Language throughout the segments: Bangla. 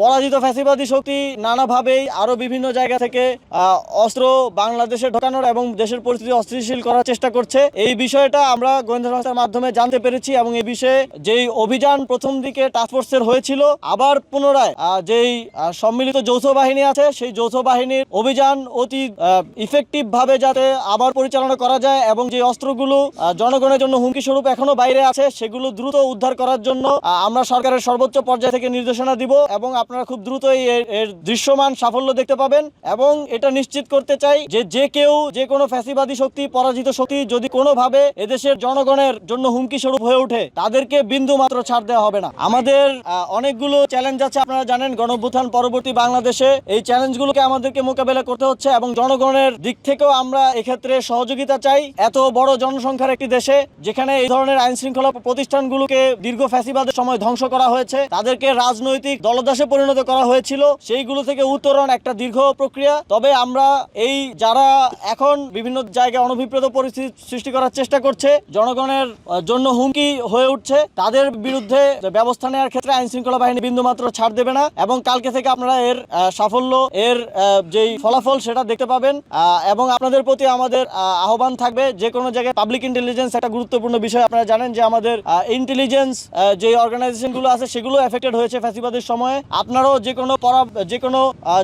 পরাজিত ফ্যাসিবাদী শক্তি নানাভাবেই আরও বিভিন্ন জায়গা থেকে অস্ত্র বাংলাদেশে ঢোকানোর এবং দেশের পরিস্থিতি অস্থিতিশীল করার চেষ্টা করছে। এই বিষয়টা আমরা গোয়েন্দা সংস্থার মাধ্যমে জানতে পেরেছি এবং এই বিষয়ে যেই অভিযান প্রথম দিকে টাস্কফোর্সের হয়েছিল, আবার পুনরায় যেই সম্মিলিত যৌথ বাহিনী আছে, সেই যৌথ বাহিনীর অভিযান অতি ইফেক্টিভ ভাবে যাতে আবার পরিচালনা করা যায় এবং যে অস্ত্রগুলো জনগণের জন্য হুমকি স্বরূপ এখনও বাইরে আছে, সেগুলো দ্রুত উদ্ধার করার জন্য আমরা সরকারের সর্বোচ্চ পর্যায় থেকে নির্দেশনা দিব এবং আপনারা খুব দ্রুতই এর দৃশ্যমান সাফল্য দেখতে পাবেন এবং এটা নিশ্চিত করতে চাই যে যে কেউ যে কোনো ফ্যাসিবাদী শক্তি, পরাজিত শক্তি যদি কোনোভাবে এদেশের জনগণের জন্য হুমকি স্বরূপ হয়ে ওঠে, তাদেরকে বিন্দু মাত্র ছাড় দেওয়া হবে না। আমাদের অনেকগুলো চ্যালেঞ্জ আছে, আপনারা জানেন গণভ্যুত্থান পরবর্তী বাংলাদেশে এই চ্যালেঞ্জগুলোকে আমাদেরকে মোকাবেলা করতে হচ্ছে এবং জনগণের দিক থেকেও আমরা এক্ষেত্রে সহযোগিতা চাই। এত বড় জনসংখ্যার একটি দেশে যেখানে এই ধরনের আইন শৃঙ্খলা প্রতিষ্ঠানগুলোকে দীর্ঘ ফ্যাসিবাদের সময় ধ্বংস করা হয়েছে, তাদেরকে রাজনৈতিক দলদাসে পরিণত করা হয়েছিল। সেইগুলো থেকে উত্তরণ একটা দীর্ঘ প্রক্রিয়া। তবে আমরা এই যারা এখন বিভিন্ন জায়গায় অনভিপ্রেত পরিস্থিতি সৃষ্টি করার চেষ্টা করছে, জনগণের জন্য হুমকি হয়ে উঠছে, তাদের বিরুদ্ধে ব্যবস্থা নেওয়ার ক্ষেত্রে আইন শৃঙ্খলা বাহিনী বিন্দুমাত্র ছাড় দেবে না। এবং কালকে থেকে আপনারা এর সাফল্য, এর যেই ফলাফল সেটা দেখতে পাবেন। এবং আপনাদের প্রতি আমাদের আহ্বান থাকবে যে কোনো জায়গায় পাবলিক ইন্টেলিজেন্স একটা গুরুত্বপূর্ণ বিষয় আপনারা জানেন যে আমাদের ইন্টেলিজেন্স যে অর্গানাইজেশনগুলো আছে সেগুলো এফেক্টেড হয়েছে ফ্যাসিবাদের সময়ে। আপনারাও যে কোনো পরা যে কোনো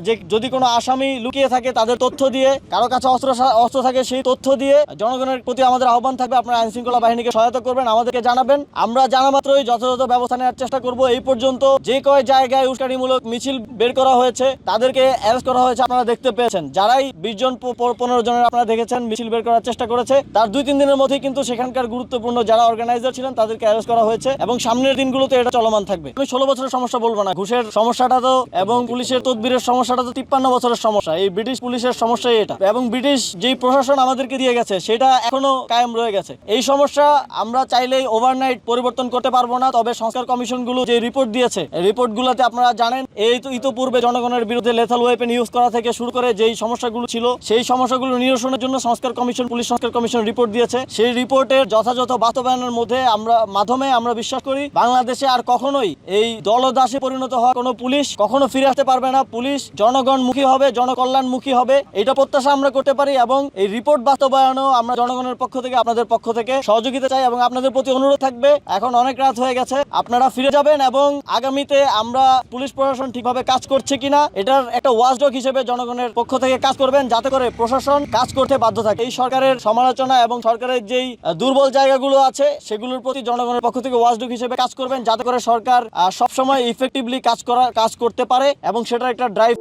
যে যদি কোনো আসামি লুকিয়ে থাকে তাদের তথ্য দিয়ে, কারও কাছে অস্ত্র অস্ত্র থাকে সেই তথ্য দিয়ে জনগণের প্রতি আমাদের আহ্বান থাকবে। আপনারা আইন শৃঙ্খলা বাহিনীকে সহায়তা করবেন, আমাদেরকে জানাবেন। আমরা জানা মাত্রই যথাযথ ব্যবস্থা নেওয়ার চেষ্টা করব। এই পর্যন্ত যে কয় জায়গায় উস্কানিমূলক মিছিল বের করা হয়েছে, তাদেরকে অ্যারেস্ট করা হয়েছে আপনারা দেখতে পেয়েছেন। যারাই বিশ জন পনেরো জনের আপনারা দেখেছেন মিছিল বের করার চেষ্টা করেছে, তার দুই তিন দিনের মধ্যেই কিন্তু সেখানকার গুরুত্বপূর্ণ যারা অর্গানাইজার ছিলেন তাদেরকে অ্যারেস্ট করা হয়েছে এবং সামনের দিনগুলোতে এটা চলমান থাকবে। আমি ষোলো বছরের সমস্যা বলব না, ঘুষের সমস্যাটা তো, এবং পুলিশের তদবিরের সমস্যাটা তো তিপ্পান্ন বছরের সমস্যা। এই ব্রিটিশ পুলিশের সমস্যাই এটা। এবং ব্রিটিশ যেই প্রশাসন আমাদেরকে দিয়ে গেছে, সেটা এখনও কায়েম রয়ে গেছে। এই সমস্যা আমরা চাইলেই ওভারনাইট পরিবর্তন করতে পারব না, তবে সংস্কার কমিশনগুলো যে রিপোর্ট দিয়েছে রিপোর্ট রিপোর্টগুলোতে আপনারা জানেন, এই তো ইতোপূর্বে জনগণের বিরুদ্ধে লেথাল ওয়েপেন ইউজ করা থেকে শুরু করে যেই সমস্যাগুলো ছিল, সেই সমস্যাগুলো নিরসনের জন্য সংস্কার কমিশন, পুলিশ সংস্কার কমিশন রিপোর্ট দিয়েছে। সেই রিপোর্টের যথাযথ বাস্তবায়নের মধ্যে আমরা, মাধ্যমে আমরা বিশ্বাস করি, বাংলাদেশে আর কখনোই এই দলদাসে পরিণত হওয়া কোনো পুলিশ কখনো ফিরে আসতে পারবে না। পুলিশ জনগণমুখী হবে, জনকল্যাণমুখী হবে। এটা প্রত্যাশা আমরা করতে পারি এবং এই রিপোর্ট বাস্তবায়নও আমরা জনগণের পক্ষ থেকে, আপনাদের পক্ষ থেকে সহযোগিতা চাই এবং আপনাদের প্রতি অনুরোধ থাকবে। এখন অনেক রাত হয়ে গেছে, আপনারা ফিরে যাবেন এবং আগামীতে আমরা পুলিশ প্রশাসন ঠিকভাবে কাজ করছে কিনা, এটার একটা ওয়াচডগ হিসেবে জনগণের পক্ষ থেকে কাজ করবেন, যাতে করে প্রশাসন কাজ করতে বাধ্য থাকে। এই সরকারের সমালোচনা এবং সরকারের যেই দুর্বল জায়গাগুলো আছে, সেগুলোর প্রতি জনগণের পক্ষ থেকে ওয়াচডগ হিসেবে কাজ করবেন, যাতে করে সরকার সবসময় ইফেক্টিভলি কাজ করা কাজ করতে পারে এবং সেটার একটা ড্রাইভ